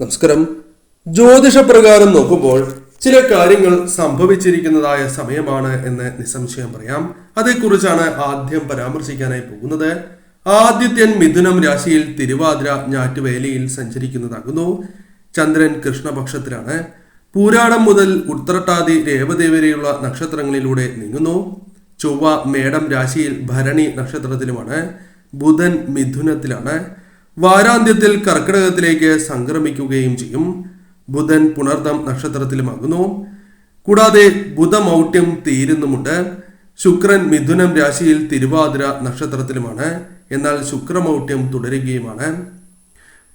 നമസ്കാരം. ജ്യോതിഷപ്രകാരം നോക്കുമ്പോൾ ചില കാര്യങ്ങൾ സംഭവിച്ചിരിക്കുന്നതായ സമയമാണ് എന്ന് നിസ്സംശയം പറയാം. അതേക്കുറിച്ചാണ് ആദ്യം പരാമർശിക്കാനായി പോകുന്നത്. ആദിത്യൻ മിഥുനം രാശിയിൽ തിരുവാതിര ഞാറ്റുവേലയിൽ സഞ്ചരിക്കുന്നതാകുന്നു. ചന്ദ്രൻ കൃഷ്ണപക്ഷത്തിലാണ്. പൂരാടം മുതൽ ഉത്രട്ടാതി രേവതി വരെയുള്ള നക്ഷത്രങ്ങളിലൂടെ നീങ്ങുന്നു. ചൊവ്വ മേടം രാശിയിൽ ഭരണി നക്ഷത്രത്തിലുമാണ്. ബുധൻ മിഥുനത്തിലാണ്. വാരാന്ത്യത്തിൽ കർക്കിടകത്തിലേക്ക് സംക്രമിക്കുകയും ചെയ്യും. ബുധൻ പുണർദം നക്ഷത്രത്തിലുമാകുന്നു. കൂടാതെ ബുധമൗട്യം തീരുന്നുമുണ്ട്. ശുക്രൻ മിഥുനം രാശിയിൽ തിരുവാതിര നക്ഷത്രത്തിലുമാണ്. എന്നാൽ ശുക്രമൗട്യം തുടരുകയുമാണ്.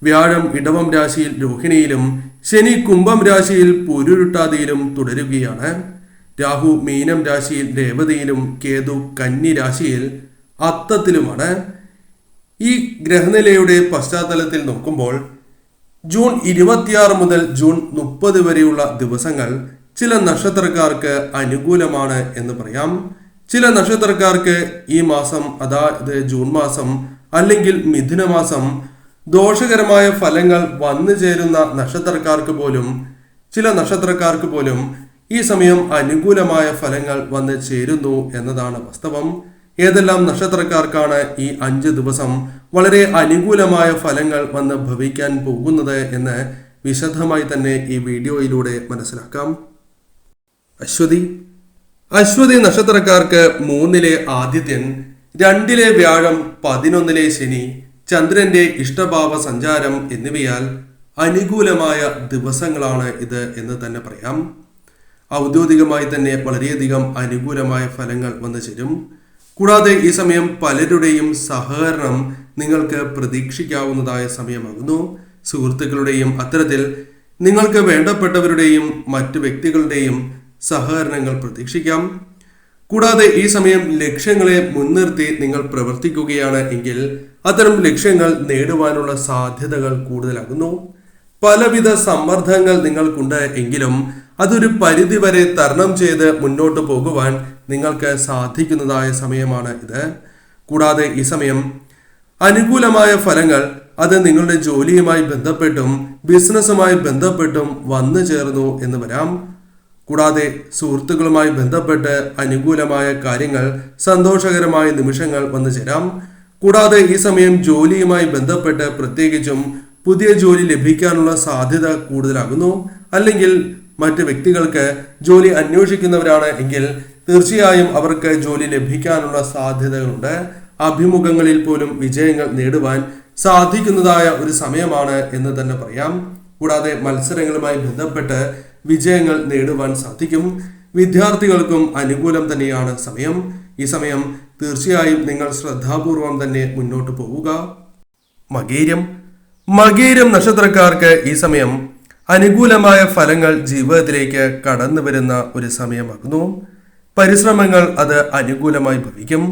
വ്യാഴം ഇടവം രാശിയിൽ രോഹിണിയിലും ശനി കുംഭം രാശിയിൽ പുരുരുട്ടാതിയിലും തുടരുകയാണ്. രാഹു മീനം രാശിയിൽ രേവതിയിലും കേതു കന്നി രാശിയിൽ അത്തത്തിലുമാണ്. ഈ ഗ്രഹനിലയുടെ പശ്ചാത്തലത്തിൽ നോക്കുമ്പോൾ ജൂൺ ഇരുപത്തിയാറ് മുതൽ ജൂൺ മുപ്പത് വരെയുള്ള ദിവസങ്ങൾ ചില നക്ഷത്രക്കാർക്ക് അനുകൂലമാണ് എന്ന് പറയാം. ചില നക്ഷത്രക്കാർക്ക് ഈ മാസം അതായത് ജൂൺ മാസം അല്ലെങ്കിൽ മിഥുന മാസം ദോഷകരമായ ഫലങ്ങൾ വന്നു ചേരുന്ന നക്ഷത്രക്കാർക്ക് പോലും ചില നക്ഷത്രക്കാർക്ക് പോലും ഈ സമയം അനുകൂലമായ ഫലങ്ങൾ വന്ന് ചേരുന്നു എന്നതാണ് വാസ്തവം. ഏതെല്ലാം നക്ഷത്രക്കാർക്കാണ് ഈ അഞ്ച് ദിവസം വളരെ അനുകൂലമായ ഫലങ്ങൾ വന്ന് ഭവിക്കാൻ പോകുന്നത് എന്ന് വിശദമായി തന്നെ ഈ വീഡിയോയിലൂടെ മനസ്സിലാക്കാം. അശ്വതി. അശ്വതി നക്ഷത്രക്കാർക്ക് മൂന്നിലെ ആദിത്യൻ രണ്ടിലെ വ്യാഴം പതിനൊന്നിലെ ശനി ചന്ദ്രന്റെ ഇഷ്ടഭാവ സഞ്ചാരം എന്നിവയാൽ അനുകൂലമായ ദിവസങ്ങളാണ് ഇത് എന്ന് തന്നെ പറയാം. ഔദ്യോഗികമായി തന്നെ വളരെയധികം അനുകൂലമായ ഫലങ്ങൾ വന്നു ചേരും. കൂടാതെ ഈ സമയം പലരുടെയും സഹകരണം നിങ്ങൾക്ക് പ്രതീക്ഷിക്കാവുന്നതായ സമയമാകുന്നു. സുഹൃത്തുക്കളുടെയും അത്തരത്തിൽ നിങ്ങൾക്ക് വേണ്ടപ്പെട്ടവരുടെയും മറ്റു വ്യക്തികളുടെയും സഹകരണങ്ങൾ പ്രതീക്ഷിക്കാം. കൂടാതെ ഈ സമയം ലക്ഷ്യങ്ങളെ മുൻനിർത്തി നിങ്ങൾ പ്രവർത്തിക്കുകയാണ് എങ്കിൽ അത്തരം ലക്ഷ്യങ്ങൾ നേടുവാനുള്ള സാധ്യതകൾ കൂടുതലാകുന്നു. പലവിധ സമ്മർദ്ദങ്ങൾ നിങ്ങൾക്കുണ്ട് എങ്കിലും അതൊരു പരിധിവരെ തരണം ചെയ്ത് മുന്നോട്ട് പോകുവാൻ നിങ്ങൾക്ക് സാധിക്കുന്നതായ സമയമാണ് ഇത്. കൂടാതെ ഈ സമയം അനുകൂലമായ ഫലങ്ങൾ അത് നിങ്ങളുടെ ജോലിയുമായി ബന്ധപ്പെട്ടും ബിസിനസ്സുമായി ബന്ധപ്പെട്ടും വന്നു ചേർന്നു എന്ന് വരാം. കൂടാതെ സുഹൃത്തുക്കളുമായി ബന്ധപ്പെട്ട് അനുകൂലമായ കാര്യങ്ങൾ സന്തോഷകരമായ നിമിഷങ്ങൾ വന്നു ചേരാം. കൂടാതെ ഈ സമയം ജോലിയുമായി ബന്ധപ്പെട്ട് പ്രത്യേകിച്ചും പുതിയ ജോലി ലഭിക്കാനുള്ള സാധ്യത കൂടുതലാകുന്നു. അല്ലെങ്കിൽ മറ്റ് വ്യക്തികൾക്ക് ജോലി അന്വേഷിക്കുന്നവരാണ് എങ്കിൽ തീർച്ചയായും അവർക്ക് ജോലി ലഭിക്കാനുള്ള സാധ്യതകളുണ്ട്. അഭിമുഖങ്ങളിൽ പോലും വിജയങ്ങൾ നേടുവാൻ സാധിക്കുന്നതായ ഒരു സമയമാണ് എന്ന് തന്നെ പറയാം. കൂടാതെ മത്സരങ്ങളുമായി ബന്ധപ്പെട്ട് വിജയങ്ങൾ നേടുവാൻ സാധിക്കും. വിദ്യാർത്ഥികൾക്കും അനുകൂലം തന്നെയാണ് സമയം. ഈ സമയം തീർച്ചയായും നിങ്ങൾ ശ്രദ്ധാപൂർവം തന്നെ മുന്നോട്ട് പോവുക. മകീരം. മകീരം നക്ഷത്രക്കാർക്ക് ഈ സമയം അനുകൂലമായ ഫലങ്ങൾ ജീവിതത്തിലേക്ക് കടന്നു വരുന്ന ഒരു സമയമാകുന്നു. പരിശ്രമങ്ങൾ അത് അനുകൂലമായി ഭവിക്കും.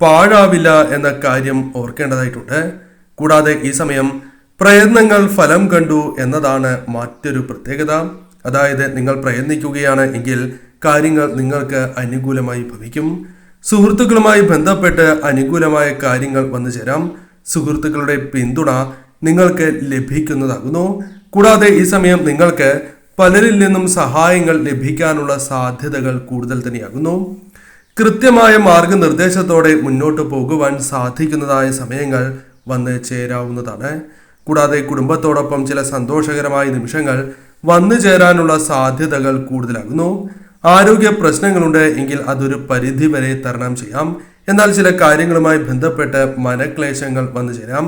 പാഴാവില്ല എന്ന കാര്യം ഓർക്കേണ്ടതായിട്ടുണ്ട്. കൂടാതെ ഈ സമയം പ്രയത്നങ്ങൾ ഫലം കണ്ടു എന്നതാണ് മറ്റൊരു പ്രത്യേകത. അതായത് നിങ്ങൾ പ്രയത്നിക്കുകയാണ് എങ്കിൽ കാര്യങ്ങൾ നിങ്ങൾക്ക് അനുകൂലമായി ഭവിക്കും. സുഹൃത്തുക്കളുമായി ബന്ധപ്പെട്ട് അനുകൂലമായ കാര്യങ്ങൾ വന്നു ചേരാം. സുഹൃത്തുക്കളുടെ പിന്തുണ നിങ്ങൾക്ക് ലഭിക്കുന്നതാകുന്നു. കൂടാതെ ഈ സമയം നിങ്ങൾക്ക് പലരിൽ നിന്നും സഹായങ്ങൾ ലഭിക്കാനുള്ള സാധ്യതകൾ കൂടുതൽ തന്നെയാകുന്നു. കൃത്യമായ മാർഗനിർദ്ദേശത്തോടെ മുന്നോട്ട് പോകുവാൻ സാധിക്കുന്നതായ സമയങ്ങൾ വന്ന് ചേരാവുന്നതാണ്. കൂടാതെ കുടുംബത്തോടൊപ്പം ചില സന്തോഷകരമായ നിമിഷങ്ങൾ വന്നു ചേരാനുള്ള സാധ്യതകൾ കൂടുതലാകുന്നു. ആരോഗ്യ പ്രശ്നങ്ങളുണ്ട് എങ്കിൽ അതൊരു പരിധി വരെ തരണം ചെയ്യാം. എന്നാൽ ചില കാര്യങ്ങളുമായി ബന്ധപ്പെട്ട് മനക്ലേശങ്ങൾ വന്നു ചേരാം.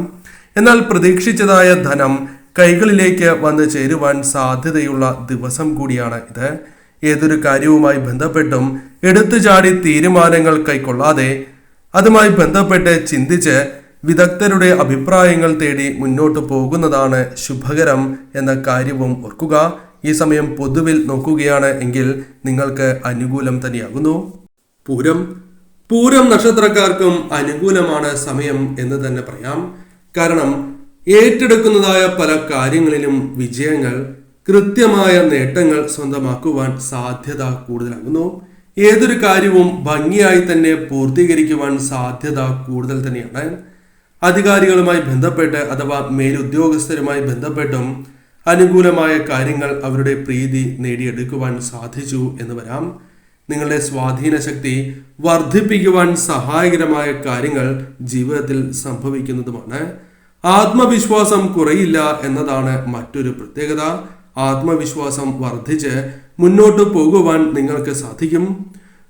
എന്നാൽ പ്രതീക്ഷിച്ചതായ ധനം കൈകളിലേക്ക് വന്ന് ചേരുവാൻ സാധ്യതയുള്ള ദിവസം കൂടിയാണ് ഇത്. ഏതൊരു കാര്യവുമായി ബന്ധപ്പെട്ടും എടുത്തു ചാടി തീരുമാനങ്ങൾ കൈക്കൊള്ളാതെ അതുമായി ബന്ധപ്പെട്ട് ചിന്തിച്ച് വിദഗ്ധരുടെ അഭിപ്രായങ്ങൾ തേടി മുന്നോട്ട് പോകുന്നതാണ് ശുഭകരം എന്ന കാര്യവും ഓർക്കുക. ഈ സമയം പൊതുവിൽ നോക്കുകയാണ് എങ്കിൽ നിങ്ങൾക്ക് അനുകൂലം തന്നെയാകുന്നു. പൂരം. പൂരം നക്ഷത്രക്കാർക്കും അനുകൂലമാണ് സമയം എന്ന് തന്നെ പറയാം. കാരണം ഏറ്റെടുക്കുന്നതായ പല കാര്യങ്ങളിലും വിജയങ്ങൾ കൃത്യമായ നേട്ടങ്ങൾ സ്വന്തമാക്കുവാൻ സാധ്യത കൂടുതലാകുന്നു. ഏതൊരു കാര്യവും ഭംഗിയായി തന്നെ പൂർത്തീകരിക്കുവാൻ സാധ്യത കൂടുതൽ തന്നെയാണ്. അധികാരികളുമായി ബന്ധപ്പെട്ട് അഥവാ മേലുദ്യോഗസ്ഥരുമായി ബന്ധപ്പെട്ടും അനുകൂലമായ കാര്യങ്ങൾ അവരുടെ പ്രീതി നേടിയെടുക്കുവാൻ സാധിച്ചു എന്ന് വരാം. നിങ്ങളുടെ സ്വാധീന ശക്തി വർദ്ധിപ്പിക്കുവാൻ സഹായകരമായ കാര്യങ്ങൾ ജീവിതത്തിൽ സംഭവിക്കുന്നതുമാണ്. ആത്മവിശ്വാസം കുറയില്ല എന്നതാണ് മറ്റൊരു പ്രത്യേകത. ആത്മവിശ്വാസം വർദ്ധിച്ച് മുന്നോട്ട് പോകുവാൻ നിങ്ങൾക്ക് സാധിക്കും.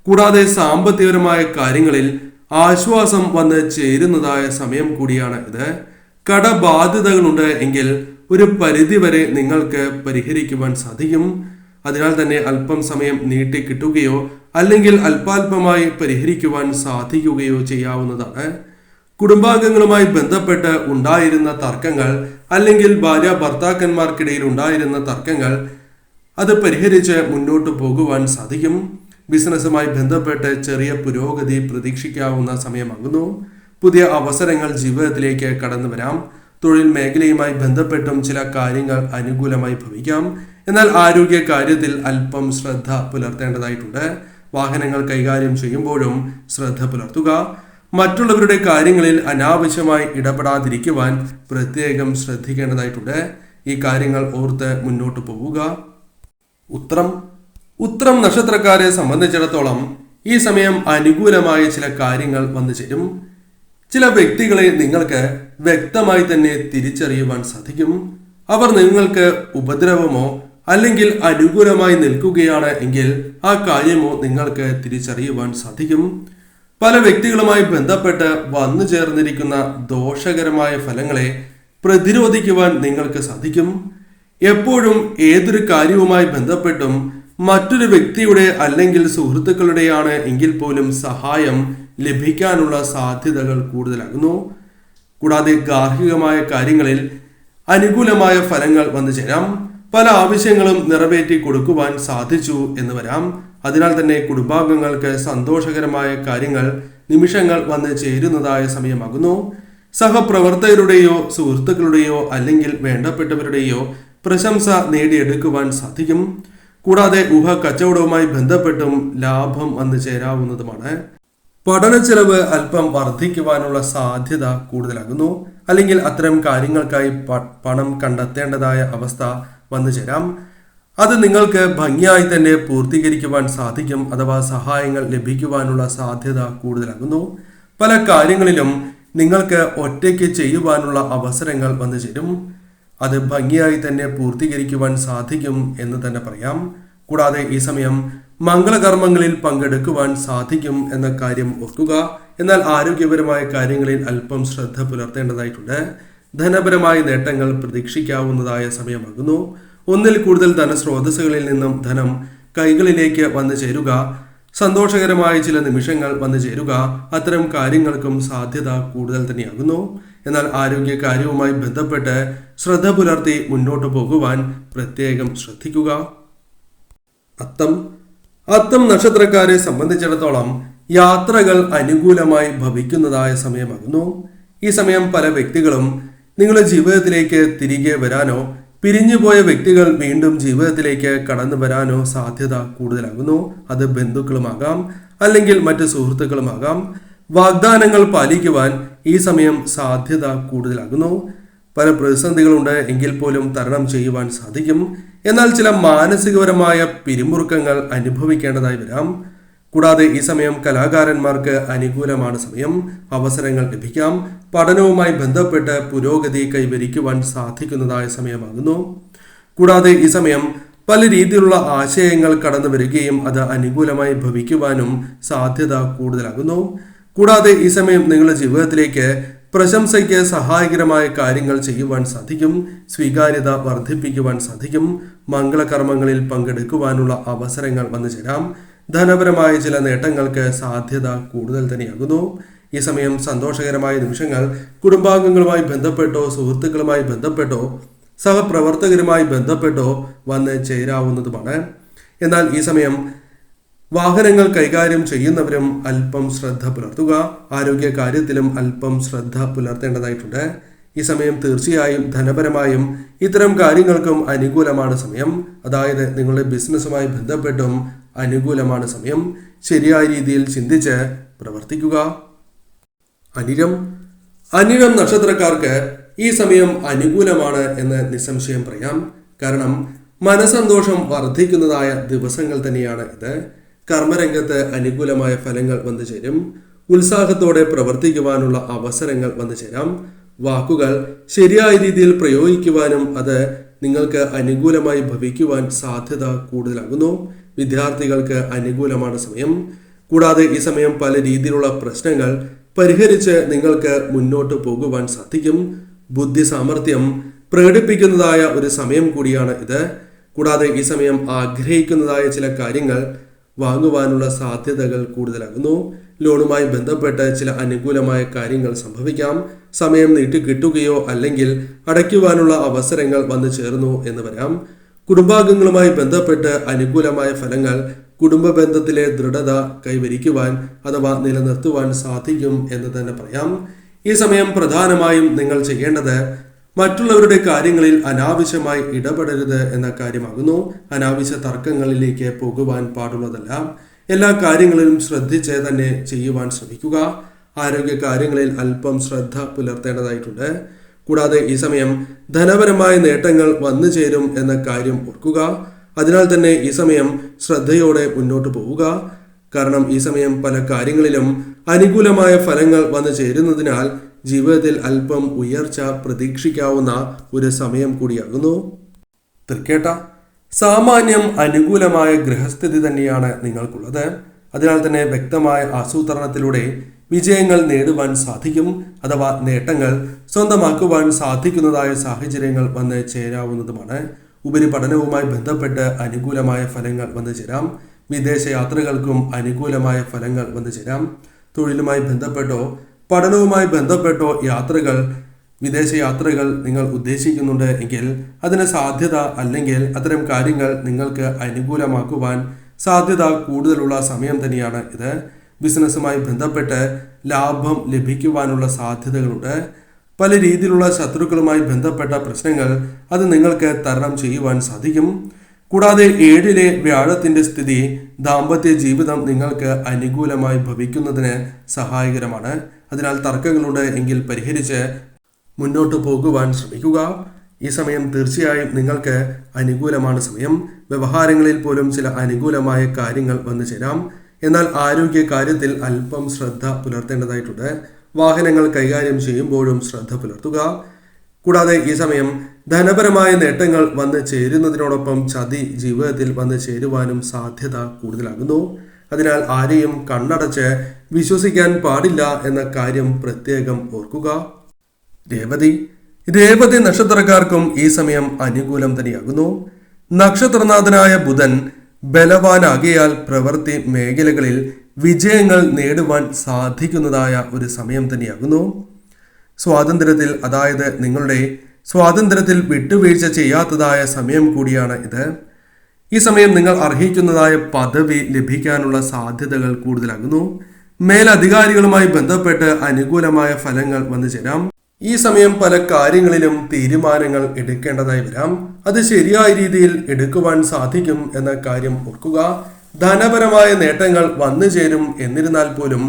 കൂടാതെ സാമ്പത്തികപരമായ കാര്യങ്ങളിൽ ആശ്വാസം വന്ന് ചേരുന്നതായ സമയം കൂടിയാണ് ഇത്. കടബാധ്യതകളുണ്ട് എങ്കിൽ ഒരു പരിധിവരെ നിങ്ങൾക്ക് പരിഹരിക്കുവാൻ സാധിക്കും. അതിനാൽ തന്നെ അല്പം സമയം നീട്ടി കിട്ടുകയോ അല്ലെങ്കിൽ അല്പാൽപമായി പരിഹരിക്കുവാൻ സാധിക്കുകയോ ചെയ്യാവുന്നതാണ്. കുടുംബാംഗങ്ങളുമായി ബന്ധപ്പെട്ട് ഉണ്ടായിരുന്ന തർക്കങ്ങൾ അല്ലെങ്കിൽ ഭാര്യ ഭർത്താക്കന്മാർക്കിടയിൽ ഉണ്ടായിരുന്ന തർക്കങ്ങൾ അത് പരിഹരിച്ച് മുന്നോട്ട് പോകുവാൻ സാധിക്കും. ബിസിനസ്സുമായി ബന്ധപ്പെട്ട് ചെറിയ പുരോഗതി പ്രതീക്ഷിക്കാവുന്ന സമയമാകുന്നു. പുതിയ അവസരങ്ങൾ ജീവിതത്തിലേക്ക് കടന്നു വരാം. തൊഴിൽ മേഖലയുമായി ബന്ധപ്പെട്ടും ചില കാര്യങ്ങൾ അനുകൂലമായി ഭവിക്കാം. എന്നാൽ ആരോഗ്യ കാര്യത്തിൽ അല്പം ശ്രദ്ധ പുലർത്തേണ്ടതായിട്ടുണ്ട്. വാഹനങ്ങൾ കൈകാര്യം ചെയ്യുമ്പോഴും ശ്രദ്ധ പുലർത്തുക. മറ്റുള്ളവരുടെ കാര്യങ്ങളിൽ അനാവശ്യമായി ഇടപെടാതിരിക്കുവാൻ പ്രത്യേകം ശ്രദ്ധിക്കേണ്ടതായിട്ടുണ്ട്. ഈ കാര്യങ്ങൾ ഓർത്ത് മുന്നോട്ട് പോവുക. ഉത്രം. ഉത്രം നക്ഷത്രക്കാരെ സംബന്ധിച്ചിടത്തോളം ഈ സമയം അനുകൂലമായ ചില കാര്യങ്ങൾ വന്നു ചേരും. ചില വ്യക്തികളെ നിങ്ങൾക്ക് വ്യക്തമായി തന്നെ തിരിച്ചറിയുവാൻ സാധിക്കും. അവർ നിങ്ങൾക്ക് ഉപദ്രവമോ അല്ലെങ്കിൽ അനുകൂലമായി നിൽക്കുകയാണ് എങ്കിൽ ആ കാര്യമോ നിങ്ങൾക്ക് തിരിച്ചറിയുവാൻ സാധിക്കും. പല വ്യക്തികളുമായി ബന്ധപ്പെട്ട് വന്നു ചേർന്നിരിക്കുന്ന ദോഷകരമായ ഫലങ്ങളെ പ്രതിരോധിക്കുവാൻ നിങ്ങൾക്ക് സാധിക്കും. എപ്പോഴും ഏതൊരു കാര്യവുമായി ബന്ധപ്പെട്ടും മറ്റൊരു വ്യക്തിയുടെ അല്ലെങ്കിൽ സുഹൃത്തുക്കളുടെയാണ് എങ്കിൽ പോലും സഹായം ലഭിക്കാനുള്ള സാധ്യതകൾ കൂടുതലാകുന്നു. കൂടാതെ ഗാർഹികമായ കാര്യങ്ങളിൽ അനുകൂലമായ ഫലങ്ങൾ വന്നു ചേരാം. പല ആവശ്യങ്ങളും നിറവേറ്റി കൊടുക്കുവാൻ സാധിച്ചു എന്ന് വരാം. അതിനാൽ തന്നെ കുടുംബാംഗങ്ങൾക്ക് സന്തോഷകരമായ കാര്യങ്ങൾ നിമിഷങ്ങൾ വന്ന് ചേരുന്നതായ സമയമാകുന്നു. സഹപ്രവർത്തകരുടെയോ സുഹൃത്തുക്കളുടെയോ അല്ലെങ്കിൽ വേണ്ടപ്പെട്ടവരുടെയോ പ്രശംസ നേടിയെടുക്കുവാൻ സാധിക്കും. കൂടാതെ ഊഹ കച്ചവടവുമായി ബന്ധപ്പെട്ടും ലാഭം വന്നു ചേരാവുന്നതുമാണ്. പഠന ചെലവ് അല്പം വർദ്ധിക്കുവാനുള്ള സാധ്യത കൂടുതലാകുന്നു. അല്ലെങ്കിൽ അത്തരം കാര്യങ്ങൾക്കായി പണം കണ്ടെത്തേണ്ടതായ അവസ്ഥ വന്നു ചേരാം. അത് നിങ്ങൾക്ക് ഭംഗിയായി തന്നെ പൂർത്തീകരിക്കുവാൻ സാധിക്കും അഥവാ സഹായങ്ങൾ ലഭിക്കുവാനുള്ള സാധ്യത കൂടുതലാകുന്നു. പല കാര്യങ്ങളിലും നിങ്ങൾക്ക് ഒറ്റയ്ക്ക് ചെയ്യുവാനുള്ള അവസരങ്ങൾ വന്നു ചേരും. അത് ഭംഗിയായി തന്നെ പൂർത്തീകരിക്കുവാൻ സാധിക്കും എന്ന് തന്നെ പറയാം. കൂടാതെ ഈ സമയം മംഗളകർമ്മങ്ങളിൽ പങ്കെടുക്കുവാൻ സാധിക്കും എന്ന കാര്യം ഓർക്കുക. എന്നാൽ ആരോഗ്യപരമായ കാര്യങ്ങളിൽ അല്പം ശ്രദ്ധ പുലർത്തേണ്ടതായിട്ടുണ്ട്. ധനപരമായ നേട്ടങ്ങൾ പ്രതീക്ഷിക്കാവുന്നതായ സമയമാകുന്നു. ഒന്നിൽ കൂടുതൽ ധനസ്രോതസ്സുകളിൽ നിന്നും ധനം കൈകളിലേക്ക് വന്നു ചേരുക. സന്തോഷകരമായ ചില നിമിഷങ്ങൾ വന്നു ചേരുക. അത്തരം കാര്യങ്ങൾക്കും സാധ്യത കൂടുതൽ തന്നെയാകുന്നു. എന്നാൽ ആരോഗ്യ കാര്യവുമായി ബന്ധപ്പെട്ട് ശ്രദ്ധ പുലർത്തി മുന്നോട്ട് പോകുവാൻ പ്രത്യേകം ശ്രദ്ധിക്കുക. അത്തം. അത്തം നക്ഷത്രക്കാരെ സംബന്ധിച്ചിടത്തോളം യാത്രകൾ അനുകൂലമായി ഭവിക്കുന്നതായ സമയമാകുന്നു. ഈ സമയം പല വ്യക്തികളും നിങ്ങളുടെ ജീവിതത്തിലേക്ക് തിരികെ വരാനോ പിരിഞ്ഞുപോയ വ്യക്തികൾ വീണ്ടും ജീവിതത്തിലേക്ക് കടന്നു വരാനോ സാധ്യത കൂടുതലാകുന്നു. അത് ബന്ധുക്കളുമാകാം അല്ലെങ്കിൽ മറ്റ് സുഹൃത്തുക്കളുമാകാം. വാഗ്ദാനങ്ങൾ പാലിക്കുവാൻ ഈ സമയം സാധ്യത കൂടുതലാകുന്നു. പല പ്രതിസന്ധികളുണ്ട്. എങ്കിൽ പോലും തരണം ചെയ്യുവാൻ സാധിക്കും. എന്നാൽ ചില മാനസികപരമായ പിരിമുറുക്കങ്ങൾ അനുഭവിക്കേണ്ടതായി വരാം. കൂടാതെ ഈ സമയം കലാകാരന്മാർക്ക് അനുകൂലമാണ് സമയം. അവസരങ്ങൾ ലഭിക്കാം. പഠനവുമായി ബന്ധപ്പെട്ട് പുരോഗതി കൈവരിക്കുവാൻ സാധിക്കുന്നതായ സമയമാകുന്നു. കൂടാതെ ഈ സമയം പല രീതിയിലുള്ള ആശയങ്ങൾ കടന്നു വരികയും അത് അനുകൂലമായി ഭവിക്കുവാനും സാധ്യത കൂടുതലാകുന്നു. കൂടാതെ ഈ സമയം നിങ്ങളുടെ ജീവിതത്തിലേക്ക് പ്രശംസയ്ക്ക് സഹായകരമായ കാര്യങ്ങൾ ചെയ്യുവാൻ സാധിക്കും. സ്വീകാര്യത വർദ്ധിപ്പിക്കുവാൻ സാധിക്കും. മംഗളകർമ്മങ്ങളിൽ പങ്കെടുക്കുവാനുള്ള അവസരങ്ങൾ വന്നു ചേരാം ധനപരമായ ചില നേട്ടങ്ങൾക്ക് സാധ്യത കൂടുതൽ തന്നെയാകുന്നു. ഈ സമയം സന്തോഷകരമായ നിമിഷങ്ങൾ കുടുംബാംഗങ്ങളുമായി ബന്ധപ്പെട്ടോ സുഹൃത്തുക്കളുമായി ബന്ധപ്പെട്ടോ സഹപ്രവർത്തകരുമായി ബന്ധപ്പെട്ടോ വന്ന് ചേരാവുന്നതുമാണ്. എന്നാൽ ഈ സമയം വാഹനങ്ങൾ കൈകാര്യം ചെയ്യുന്നവരും അല്പം ശ്രദ്ധ പുലർത്തുക ആരോഗ്യ കാര്യത്തിലും അല്പം ശ്രദ്ധ പുലർത്തേണ്ടതായിട്ടുണ്ട്. ഈ സമയം തീർച്ചയായും ധനപരമായും ഇത്തരം കാര്യങ്ങൾക്കും അനുകൂലമാണ് സമയം. അതായത് നിങ്ങളുടെ ബിസിനസ്സുമായി ബന്ധപ്പെട്ടും അനുകൂലമാണ് സമയം. ശരിയായ രീതിയിൽ ചിന്തിച്ച് പ്രവർത്തിക്കുക. അനിരം അനിരം നക്ഷത്രക്കാർക്ക് ഈ സമയം അനുകൂലമാണ് എന്ന് നിസ്സംശയം പറയാം. കാരണം മനസന്തോഷം വർദ്ധിക്കുന്നതായ ദിവസങ്ങൾ തന്നെയാണ് ഇത്. കർമ്മരംഗത്ത് അനുകൂലമായ ഫലങ്ങൾ വന്നു ചേരും. ഉത്സാഹത്തോടെ പ്രവർത്തിക്കുവാനുള്ള അവസരങ്ങൾ വന്നു ചേരാം. വാക്കുകൾ ശരിയായ രീതിയിൽ പ്രയോഗിക്കുവാനും അത് നിങ്ങൾക്ക് അനുകൂലമായി ഭവിക്കുവാൻ സാധ്യത കൂടുതലാകുന്നു. വിദ്യാർത്ഥികൾക്ക് അനുകൂലമാണ് സമയം. കൂടാതെ ഈ സമയം പല രീതിയിലുള്ള പ്രശ്നങ്ങൾ പരിഹരിച്ച് നിങ്ങൾക്ക് മുന്നോട്ട് പോകുവാൻ സാധിക്കും. ബുദ്ധി സാമർഥ്യം പ്രകടിപ്പിക്കുന്നതായ ഒരു സമയം കൂടിയാണ് ഇത്. കൂടാതെ ഈ സമയം ആഗ്രഹിക്കുന്നതായ ചില കാര്യങ്ങൾ വാങ്ങുവാനുള്ള സാധ്യതകൾ കൂടുതലാകുന്നു. ലോണുമായി ബന്ധപ്പെട്ട് ചില അനുകൂലമായ കാര്യങ്ങൾ സംഭവിക്കാം. സമയം നീട്ടി കിട്ടുകയോ അല്ലെങ്കിൽ അടയ്ക്കുവാനുള്ള അവസരങ്ങൾ വന്നു ചേർന്നു എന്ന് വരാം. കുടുംബാംഗങ്ങളുമായി ബന്ധപ്പെട്ട് അനുകൂലമായ ഫലങ്ങൾ കുടുംബ ബന്ധത്തിലെ ദൃഢത കൈവരിക്കുവാൻ അഥവാ നിലനിർത്തുവാൻ സാധിക്കും എന്ന് തന്നെ പറയാം. ഈ സമയം പ്രധാനമായും നിങ്ങൾ ചെയ്യേണ്ടത് മറ്റുള്ളവരുടെ കാര്യങ്ങളിൽ അനാവശ്യമായി ഇടപെടരുത് എന്ന കാര്യമാകുന്നു. അനാവശ്യ തർക്കങ്ങളിലേക്ക് പോകുവാൻ പാടുള്ളതല്ല. എല്ലാ കാര്യങ്ങളിലും ശ്രദ്ധിച്ച് തന്നെ ചെയ്യുവാൻ ശ്രമിക്കുക. ആരോഗ്യ കാര്യങ്ങളിൽ അല്പം ശ്രദ്ധ പുലർത്തേണ്ടതായിട്ടുണ്ട്. കൂടാതെ ഈ സമയം ധനപരമായ നേട്ടങ്ങൾ വന്നു ചേരും എന്ന കാര്യം ഓർക്കുക. അതിനാൽ തന്നെ ഈ സമയം ശ്രദ്ധയോടെ മുന്നോട്ട് പോവുക. കാരണം ഈ സമയം പല കാര്യങ്ങളിലും അനുകൂലമായ ഫലങ്ങൾ വന്നു ചേരുന്നതിനാൽ ജീവിതത്തിൽ അല്പം ഉയർച്ച പ്രതീക്ഷിക്കാവുന്ന ഒരു സമയം കൂടിയാകുന്നു. തൃക്കേട്ട സാമാന്യം അനുകൂലമായ ഗൃഹസ്ഥിതി തന്നെയാണ് നിങ്ങൾക്കുള്ളത്. അതിനാൽ തന്നെ വ്യക്തമായ ആസൂത്രണത്തിലൂടെ വിജയങ്ങൾ നേടുവാൻ സാധിക്കും അഥവാ നേട്ടങ്ങൾ സ്വന്തമാക്കുവാൻ സാധിക്കുന്നതായ സാഹചര്യങ്ങൾ വന്ന് ചേരാവുന്നതുമാണ്. ഉപരിപഠനവുമായി ബന്ധപ്പെട്ട് അനുകൂലമായ ഫലങ്ങൾ വന്നു ചേരാം. വിദേശ യാത്രകൾക്കും അനുകൂലമായ ഫലങ്ങൾ വന്നു ചേരാം. തൊഴിലുമായി ബന്ധപ്പെട്ടോ പഠനവുമായി ബന്ധപ്പെട്ടോ യാത്രകൾ വിദേശ യാത്രകൾ നിങ്ങൾ ഉദ്ദേശിക്കുന്നുണ്ട് എങ്കിൽ അതിന് സാധ്യത അല്ലെങ്കിൽ അത്തരം കാര്യങ്ങൾ നിങ്ങൾക്ക് അനുകൂലമാക്കുവാൻ സാധ്യത കൂടുതലുള്ള സമയം തന്നെയാണ് ഇത്. ബിസിനസ്സുമായി ബന്ധപ്പെട്ട് ലാഭം ലഭിക്കുവാനുള്ള സാധ്യതകളുണ്ട്. പല രീതിയിലുള്ള ശത്രുക്കളുമായി ബന്ധപ്പെട്ട പ്രശ്നങ്ങൾ അത് നിങ്ങൾക്ക് തരണം ചെയ്യുവാൻ സാധിക്കും. കൂടാതെ ഏഴിലെ വ്യാഴത്തിന്റെ സ്ഥിതി ദാമ്പത്യ ജീവിതം നിങ്ങൾക്ക് അനുകൂലമായി ഭവിക്കുന്നതിന് സഹായകരമാണ്. അതിനാൽ തർക്കങ്ങളുണ്ട് എങ്കിൽ പരിഹരിച്ച് മുന്നോട്ട് പോകുവാൻ ശ്രമിക്കുക. ഈ സമയം തീർച്ചയായും നിങ്ങൾക്ക് അനുകൂലമാണ് സമയം. വ്യവഹാരങ്ങളിൽ പോലും ചില അനുകൂലമായ കാര്യങ്ങൾ വന്നു ചേരാം. എന്നാൽ ആരോഗ്യ കാര്യത്തിൽ അല്പം ശ്രദ്ധ പുലർത്തേണ്ടതായിട്ടുണ്ട്. വാഹനങ്ങൾ കൈകാര്യം ചെയ്യുമ്പോഴും ശ്രദ്ധ പുലർത്തുക. കൂടാതെ ഈ സമയം ധനപരമായ നേട്ടങ്ങൾ വന്ന് ചേരുന്നതിനോടൊപ്പം ചതി ജീവിതത്തിൽ വന്ന് ചേരുവാനും സാധ്യത കൂടുതലാകുന്നു. അതിനാൽ ആരെയും കണ്ണടച്ച് വിശ്വസിക്കാൻ പാടില്ല എന്ന കാര്യം പ്രത്യേകം ഓർക്കുക. രേവതി. രേവതി നക്ഷത്രക്കാർക്കും ഈ സമയം അനുകൂലം തന്നെയാകുന്നു. നക്ഷത്രനാഥനായ ബുധൻ ബലവാനാകിയാൽ പ്രവൃത്തി മേഖലകളിൽ വിജയങ്ങൾ നേടുവാൻ സാധിക്കുന്നതായ ഒരു സമയം തന്നെയാകുന്നു. സ്വാതന്ത്ര്യത്തിൽ അതായത് നിങ്ങളുടെ സ്വാതന്ത്ര്യത്തിൽ വിട്ടുവീഴ്ച ചെയ്യാത്തതായ സമയം കൂടിയാണ് ഇത്. ഈ സമയം നിങ്ങൾ അർഹിക്കുന്നതായ പദവി ലഭിക്കാനുള്ള സാധ്യതകൾ കൂടുതലാകുന്നു. മേലധികാരികളുമായി ബന്ധപ്പെട്ട് അനുകൂലമായ ഫലങ്ങൾ വന്നു ചേരാം ഈ സമയം പല കാര്യങ്ങളിലും തീരുമാനങ്ങൾ എടുക്കേണ്ടതായി വരാം. അത് ശരിയായ രീതിയിൽ എടുക്കുവാൻ സാധിക്കും എന്ന കാര്യം ഓർക്കുക. ധനപരമായ നേട്ടങ്ങൾ വന്നു ചേരും എന്നിരുന്നാൽ പോലും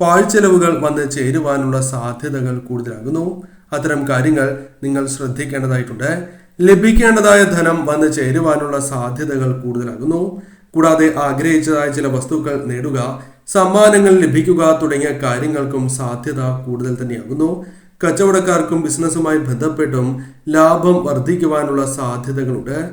പാഴ്ചെലവുകൾ വന്ന് ചേരുവാനുള്ള സാധ്യതകൾ കൂടുതലാകുന്നു. അത്തരം കാര്യങ്ങൾ നിങ്ങൾ ശ്രദ്ധിക്കേണ്ടതായിട്ടുണ്ട്. ലഭിക്കേണ്ടതായ ധനം വന്ന് ചേരുവാനുള്ള സാധ്യതകൾ കൂടുതലാകുന്നു. കൂടാതെ ആഗ്രഹിച്ചതായ ചില വസ്തുക്കൾ നേടുക സമ്മാനങ്ങൾ ലഭിക്കുക തുടങ്ങിയ കാര്യങ്ങൾക്കും സാധ്യത കൂടുതൽ തന്നെയാകുന്നു. കച്ചവടക്കാർക്കും ബിസിനസ്സുമായി ബന്ധപ്പെട്ടും ലാഭം വർദ്ധിക്കുവാനുള്ള സാധ്യതകളുണ്ട്.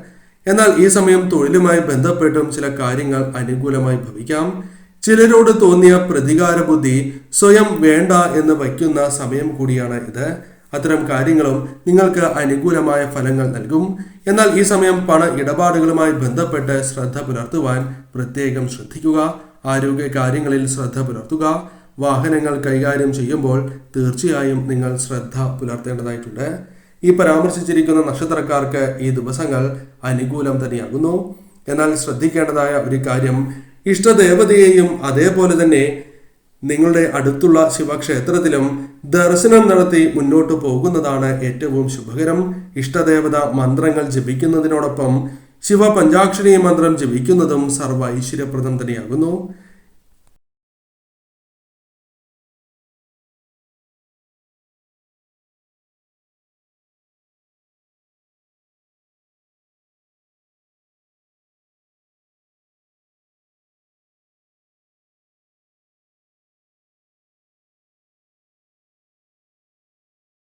എന്നാൽ ഈ സമയം തൊഴിലുമായി ബന്ധപ്പെട്ടും ചില കാര്യങ്ങൾ അനുകൂലമായി ഭവിക്കാം. ചിലരോട് തോന്നിയ പ്രതികാര ബുദ്ധി സ്വയം വേണ്ട എന്ന് വയ്ക്കുന്ന സമയം കൂടിയാണ് ഇത്. അത്തരം കാര്യങ്ങളും നിങ്ങൾക്ക് അനുകൂലമായ ഫലങ്ങൾ നൽകും. എന്നാൽ ഈ സമയം പണ ഇടപാടുകളുമായി ബന്ധപ്പെട്ട് ശ്രദ്ധ പുലർത്തുവാൻ പ്രത്യേകം ശ്രദ്ധിക്കുക. ആരോഗ്യ കാര്യങ്ങളിൽ ശ്രദ്ധ പുലർത്തുക. വാഹനങ്ങൾ കൈകാര്യം ചെയ്യുമ്പോൾ തീർച്ചയായും നിങ്ങൾ ശ്രദ്ധ പുലർത്തേണ്ടതായിട്ടുണ്ട്. ഈ പരാമർശിച്ചിരിക്കുന്ന നക്ഷത്രക്കാർക്ക് ഈ ദിവസങ്ങൾ അനുകൂലം തന്നെയാകുന്നു. എന്നാൽ ശ്രദ്ധിക്കേണ്ടതായ ഒരു കാര്യം ഇഷ്ടദേവതയെയും അതേപോലെ തന്നെ നിങ്ങളുടെ അടുത്തുള്ള ശിവക്ഷേത്രത്തിലും ദർശനം നടത്തി മുന്നോട്ട് പോകുന്നതാണ് ഏറ്റവും ശുഭകരം. ഇഷ്ടദേവത മന്ത്രങ്ങൾ ജപിക്കുന്നതിനോടൊപ്പം ശിവ പഞ്ചാക്ഷരി മന്ത്രം ജപിക്കുന്നതും സർവ ഐശ്വര്യപ്രദം തന്നെയാകുന്നു.